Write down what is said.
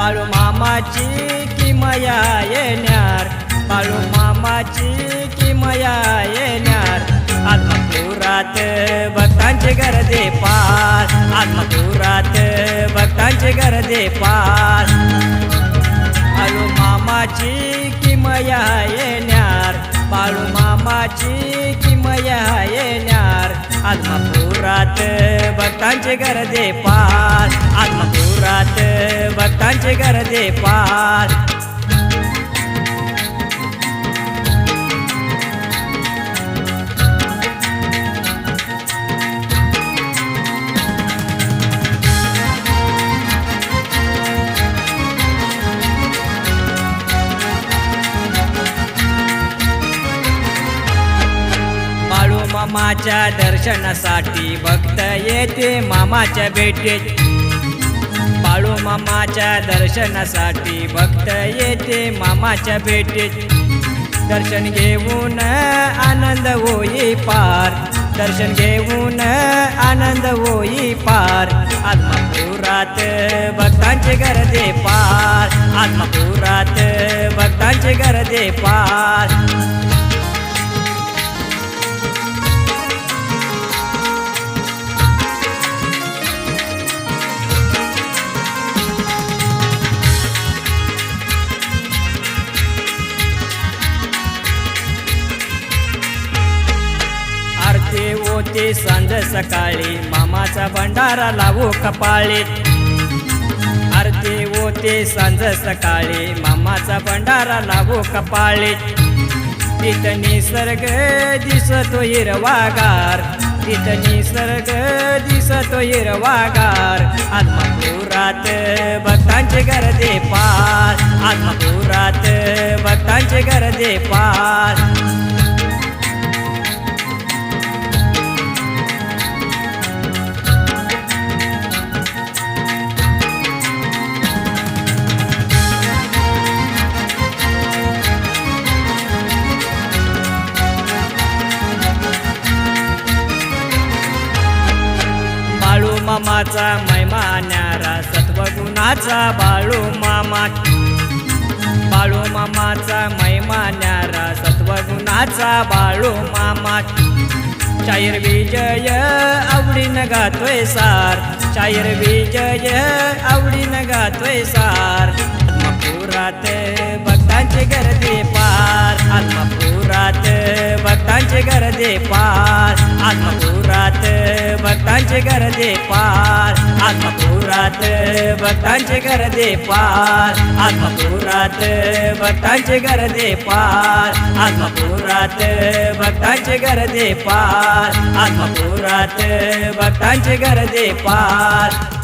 मामाची किमया येणार? बाळू मामाची किमया येणार? आत्मपुरात भक्तांचे गर्दे पार आत्मपुरात भक्तांचे गर्दे पार बाळू मामाची किमया येणार? बाळू मामाची किमया येणार? आत्मपुरात भक्तांचे गर्दे पार आत्मपुरात भक्तांचे गर्दे पार मामाच्या दर्शनासाठी भक्त येते मामाच्या भेटीत. बाळू मामाच्या दर्शनासाठी भक्त येते मामाच्या भेटीत. दर्शन घेऊन आनंद होई पार. दर्शन घेऊन आनंद होई पार. आत्मपुरात भक्तांचे गर्दे पार. आत्मपुरात भक्तांचे गर्दे पार. होते सांज सकाळी. मामाचा भंडारा लावू कपाळी. आरती होते सांज सकाळी. मामाचा भंडारा लावू कपाळी. तिथ निसर्ग दिसतो हिरवागार. तिथ निसर्ग दिसतो हिरवागार. आत्मपुरात भक्तांचे गर्दे पार आत्मपुरात भक्तांचे गर्दे पार मामाचा मैमान्यारा सत्वगुणाचा बाळू मामा. बाळू मामाचा मैमान्यारा सत्वगुणाचा बाळू मामा. शायर विजय आवडीन गातोय सार. शायर विजय आवडीन गातोय सार. आत्मपुरात भक्तांचे गर्दी पार. आत्मपुरात भक्तांचे गर्दी पार. आत्मपुरात भक्तांचे दे पार. आत्मपुरात भक्तांचे दे पार. आत्मपुरात भक्तांचे दे पार. आत्मपुरात भक्तांचे दे पार. आत्मपुरात भक्तांचे दे पार.